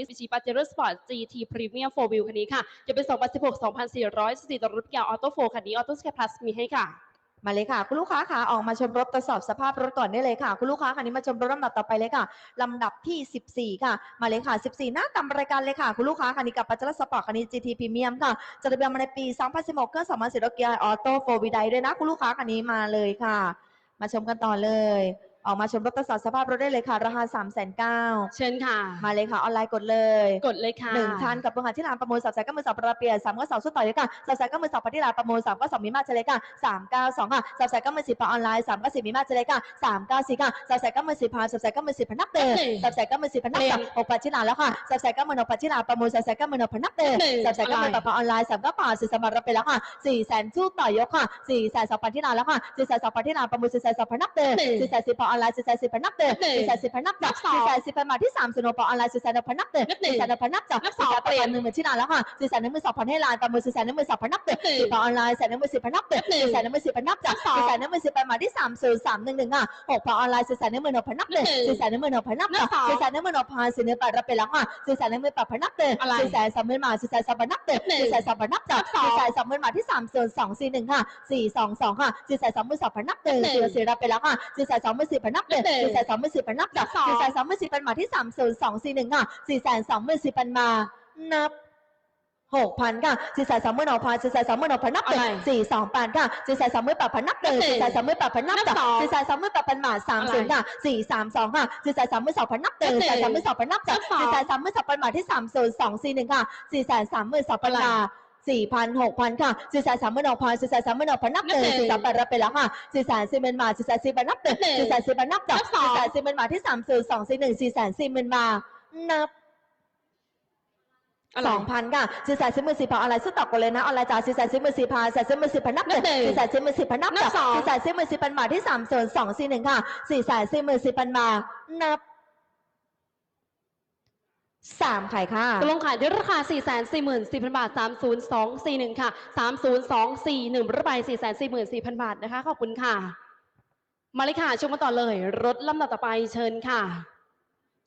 Mitsubishi Pajero Sport GT Premium 4 Wheel คันนี้ค่ะจะเป็น 2016 2400ต่อรถเกียร์ออโต้โฟคันนี้ออโต้สแคปพลัสมีให้ค่ะ มาเลยค่ะ คุณลูกค้าค่ะออกมาชมรถตรวจสอบสภาพรถก่อนได้เลยค่ะ คุณลูกค้าคันนี้มาชมรถลำดับต่อไปเลยค่ะลำดับที่ 14 ค่ะ มาเลยค่ะ 14 หน้าตามรายการเลยค่ะ คุณลูกค้าคันนี้กับปัจจัยสปอร์ตคันนี้ GT Premium ค่ะจะทะเบียนมาในปี 2016เครื่อง2,010รถเกียร์ออโต้โฟวิดด้วยนะ คุณลูกค้าคันนี้มาเลยค่ะ มาชมกันต่อเลย ออกมาชมรถตรวจสอบสภาพรถได้เลยค่ะ ราคา3 9 0 0 0เชิญค่ะ มาเลยค่ะออนไลน์กดเลย กดเลยค่ะหนึ่งท่านกับโรงงานที่ร้านประมูลสับสายก็มือสอบประเปียสามก็สองสุดต่อยค่ะสับสายก็มือสอบปฏิลาประมูลสามก็สองมีมาเฉลยค่ะสามเก้าสองค่ะสับสายก็มือสิบออนไลน์สามก็สิบมีมาเฉลยค่ะสามเก้าสี่ค่ะสับสายก็มือสิบพานสับสายก็มือสิบพนับเตอสับสายก็มือสิบพนับกับหกปัจจิลาแล้วค่ะสับสายก็มือนกปัจจิลาประมูลสับสายก็มือนกพนับเตอสับสายก็มือต่อออนไลน์สามก็ป่าสี่สมัครไปแล้วค่ะสี่แสนสู้ต่อยกค่ะสี่แสนสองพันที่ลาแล้วค่ะสี่แสนสองพันที่ลาประมูลสี่แสนสองพันนับเตอสี่แสนสิบออนไลน์สี่แสนสิบพนับเตอสี่แสนสิบพนับกับสี่แสนสิบพันมาที่สามสนุปออนไลน์สี่แสนพนับเตอสี่แสนพนับจากสี่แสนเปลี่ยนหนึ่งหมื่นที่ลาแล้วค่ะสี่แสนหนึ่งหมื่นสองพันให้ลานประมูลสี่แสนหนึ่งหมื่นสองพันนับเตอสี่ปออนไลน์แสนหนึ่งหมื่นสิบพันนับเตอสี่แสนหนึ่งหมื่นสิบพันนับจากสี่แสนหนึ่งหมื่นสิบพันมาที่สามศูนย์สามหนึ่งหนึ่งอะหกปออนไลน์สี่แสนหนึ่งหมื่นหกพันนับเตอสี่แสนหนึ่งหมื่นหกพันนับจากสี่แสนหนึ่งหมื่นหกพันสี่หนึ่งแปดรับไปแล้วค่ะสี่แสนหนึ่งหมื่นแปดพันนับเตออะไรสี่แสนสองหมื่นมาสี่แสนสองพันนับเตอสี่แสนสองพันนับจากสี่แสนสองหมื่นมาที่สามศูนย์สองสี่หนึ่งค่ะสี่สองสองค่ะสี่แสนสองหมื่นสองพันนับเตอสี่สี่รับไปแล้วค่ะสี่แสนสองหมื่นสี่พันนับเตอสี่แสนสองหมื่นสี่พันนับจากสี่แสนสองหมื่นสี่พันมาที่สามศูนย์สองสี่หนึ่งค่ะสี่แสนสองหมื่นสี่พันมานับหกพันค่ะสี่แสนสองหมื่นหกพันสี่แสนสองหมื่นหกพันนับหนึ่งอะไรสี่สองแปดค่ะสี่แสนสองหมื่นแปดพันนับหนึ่งนับหนึ่งสี่แสนสองหมื่นแปดพันนับนับสองสี่แสนสองหมื่นแปดพันบาทสามศูนย์ค่ะสี่สามสองค่ะสี่แสนสองหมื่นสองพันนับหนึ่งนับหนึ่สี่งแสนสองหมื่นสองพันนับสองนับสองสี่แสนสามหมื่นสองพันบาทที่สามศูนย์สองสี่หนึ่งค่ะสี่แสนสามหมื่นสองพันอะไรบาท สี่พันหกพันค่ะสี่แสนสามหมื่นหกพันสี่แสนสามหมื่นหกพันนับหนึ่งนับหนึ่งสี่สามแปดรับไปแล้วค่ะสี่แสนสี่หมื่นบาทสี่แสนสี่พันนับหนึ่งนับหนึ่งสี่แสนสี่พันนับสองนับสองสี่แสนสี่หมื่นบาทที่สามศูนย์สองสี่หนึ่งสี่แสนสี่หมื่นบาทนับอะไรสองพันค่ะสี่แสนสี่หมื่นสี่พันอะไรซื้อต่อกันเลยนะออนไลน์จ่ายสี่แสนสี่หมื่นสี่พันสี่แสนสี่หมื่นสี่พันนับหนึ่งนับหนึ่งสี่แสนสี่หมื่นสี่พันนับนับสองสี่แสนสี่หมื่นสี่พันบาทที่สามส่วนสองสี่หนึ่งค่ะสี่แสนสี่หมื่นสี่พันบาทนับ ขายค่ะตกลงขายด้วยราคา 4 4 4 0 0 0 บาท 30241 ค่ะ 30241ระบาย4 4 4 4 0 0 0 บาทนะคะ ขอบคุณค่ะ มาเลยค่ะชมกันต่อเลย รถลำดับต่อไปเชิญค่ะ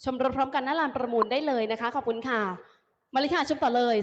ชมรถพร้อมกันหน้าลานประมูลได้เลยนะคะ ขอบคุณค่ะ มาเลยค่ะชมต่อเลย